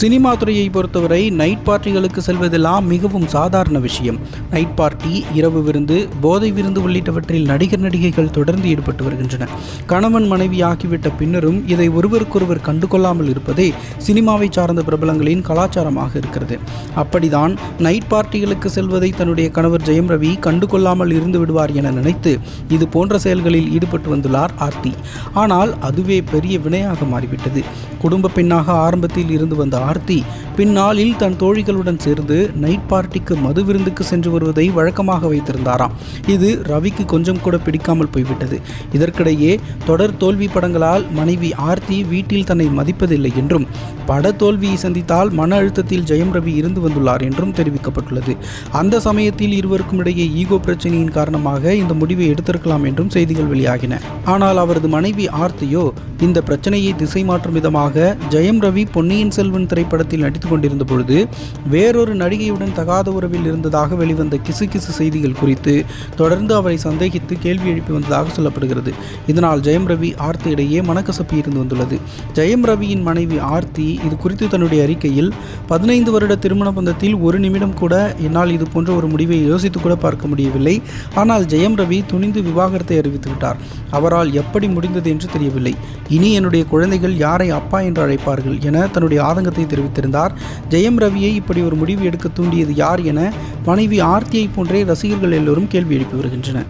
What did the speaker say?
Cinema துறையை பொறுத்தவரை night பார்ட்டிகளுக்கு செல்வதெல்லாம் மிகவும் சாதாரண விஷயம். நைட் பார்ட்டி இரவு விருந்து போதை விருந்து உள்ளிட்டவற்றில் நடிகர் நடிகைகள் தொடர்ந்து ஈடுபட்டு வருகின்றன. கணவன் மனைவி ஆகிவிட்ட பின்னரும் இதை ஒருவருக்கொருவர் கண்டுகொள்ளாமல் இருப்பதே சினிமாவை சார்ந்த பிரபலங்களின் கலாச்சாரமாக இருக்கிறது. அப்படிதான் நைட் பார்ட்டிகளுக்கு செல்வதை தன்னுடைய கணவர் ஜெயம் ரவி கண்டுகொள்ளாமல் இருந்து விடுவார் என நினைத்து இது போன்ற செயல்களில் ஈடுபட்டு வந்துள்ளார் ஆர்த்தி. ஆனால் அதுவே பெரிய வினையாக மாறிவிட்டது. குடும்ப பெண்ணாக ஆரம்பத்தில் இருந்து வந்த ஆர்த்தி. பின்னாளில் தன் தோழிகளுடன் சேர்ந்து நைட் பார்ட்டிக்கு மது விருந்துக்கு சென்று வருவதை வழக்கமாக வைத்திருந்தாராம். இது ரவிக்கு கொஞ்சம் கூட பிடிக்காமல் போய்விட்டது. இதற்கிடையே தொடர் தோல்வி படங்களால் மனைவி ஆர்த்தி வீட்டில் தன்னை மதிப்பதில்லை என்றும் பட தோல்வியை சந்தித்தால் மன அழுத்தத்தில் ஜெயம் ரவி இருந்து வந்துள்ளார் என்றும் தெரிவிக்கப்பட்டுள்ளது. அந்த சமயத்தில் இருவருக்கும் இடையே ஈகோ பிரச்சனையின் காரணமாக இந்த முடிவை எடுத்திருக்கலாம் என்றும் செய்திகள் வெளியாகின. ஆனால் அவரது மனைவி ஆர்த்தியோ இந்த பிரச்சனையை திசை மாற்றும் விதமாக ஜெயம் ரவி பொன்னியின் செல்வன் திரைப்படத்தில் நடித்துக் கொண்டிருந்த பொழுது வேறொரு நடிகையுடன் தகாத உறவில் இருந்ததாக வெளிவந்த கிசு கிசு செய்திகள் குறித்து தொடர்ந்து அவரை சந்தேகித்து கேள்வி எழுப்பி வந்ததாக சொல்லப்படுகிறது. இதனால் ஜெயம் ரவி ஆர்த்தி இடையே மனக்கசப்பு இருந்து வந்துள்ளது. ஜெயம் ரவியின் மனைவி ஆர்த்தி இது குறித்து தன்னுடைய அறிக்கையில் பதினைந்து வருட திருமண பந்தத்தில் ஒரு நிமிடம் கூட என்னால் இது போன்ற ஒரு முடிவை யோசித்து கூட பார்க்க முடியவில்லை. ஆனால் ஜெயம் ரவி துணிந்து விவாகரத்தை அறிவித்து விட்டார். அவரால் எப்படி முடிந்தது என்று தெரியவில்லை. இனி என்னுடைய குழந்தைகள் யாரை அப்பா என்று அழைப்பார்கள் என தன்னுடைய ஆதங்கத்தை தெரிவித்திருந்தார். ஜெயம் ரவியை இப்படி ஒரு முடிவு எடுக்க தூண்டியது யார் என மனைவி ஆர்த்தியை போன்றே ரசிகர்கள் எல்லோரும் கேள்வி எழுப்பி வருகின்றனர்.